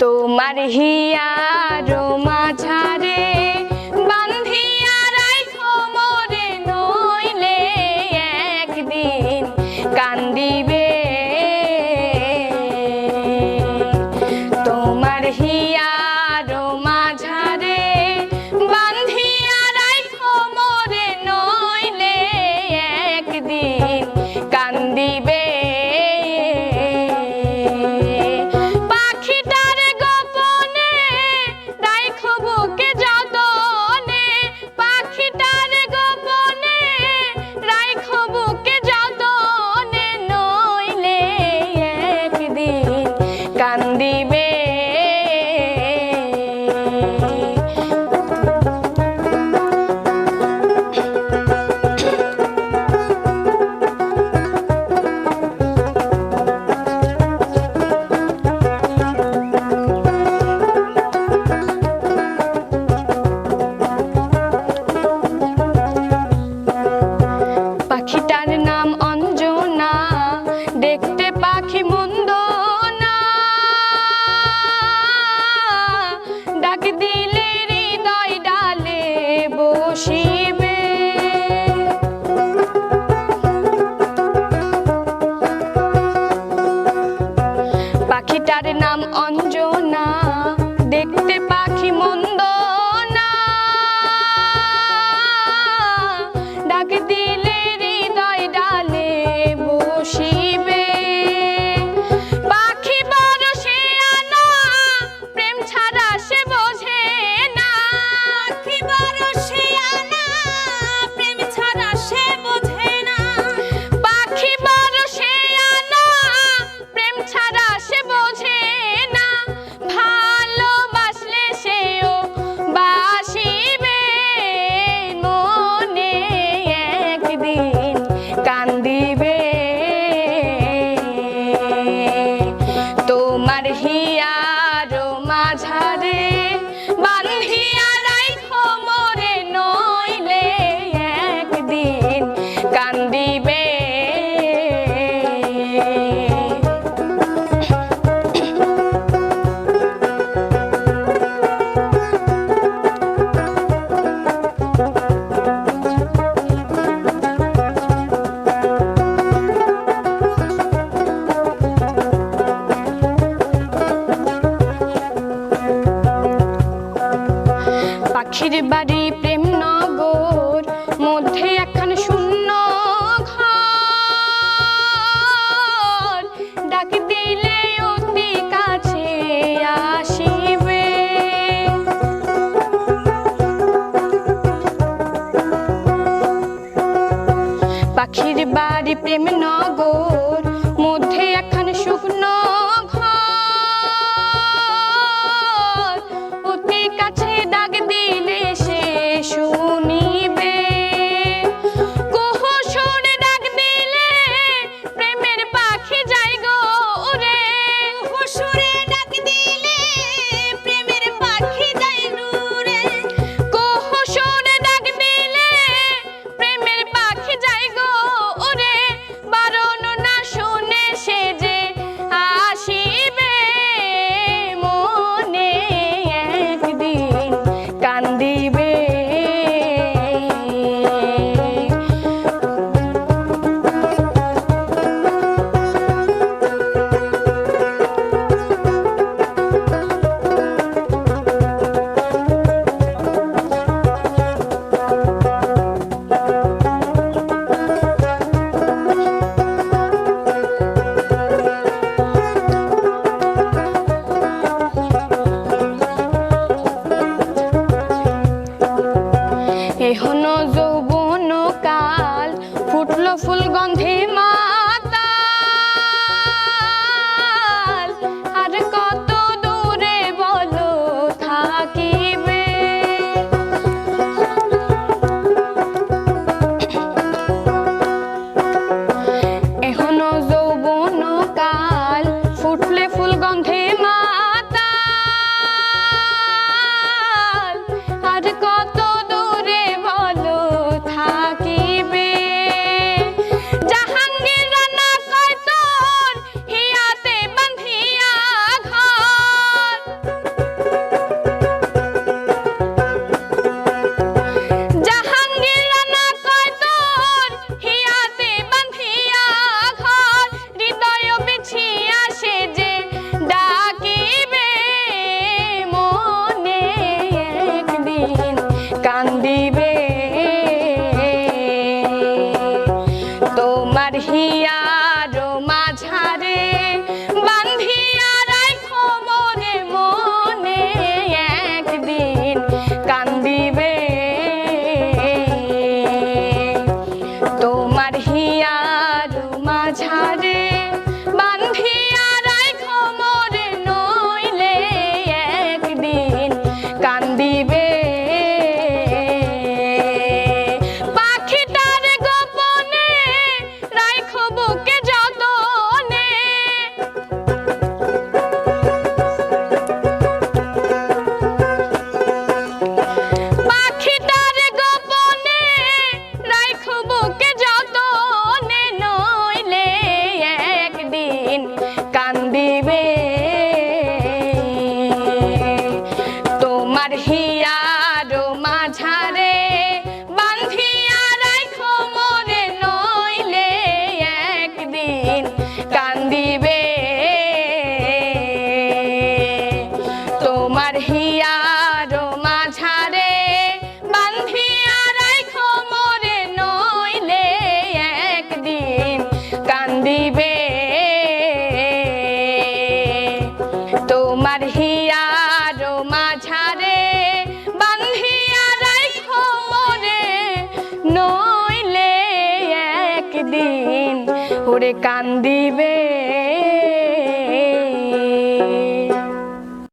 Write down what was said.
তোমার হিয়ারো মাঝা রাখি মন পাখির বাড়ি প্রেম নগর মধ্যে এখন শূন্য ডাক দিলে অতি কাছে পাখির বাড়ি প্রেম নগর মধ্যে এখন শুকনো ঘর। অতি কাছে ফুল গন্ধে দিন। ওরে কান্দিবে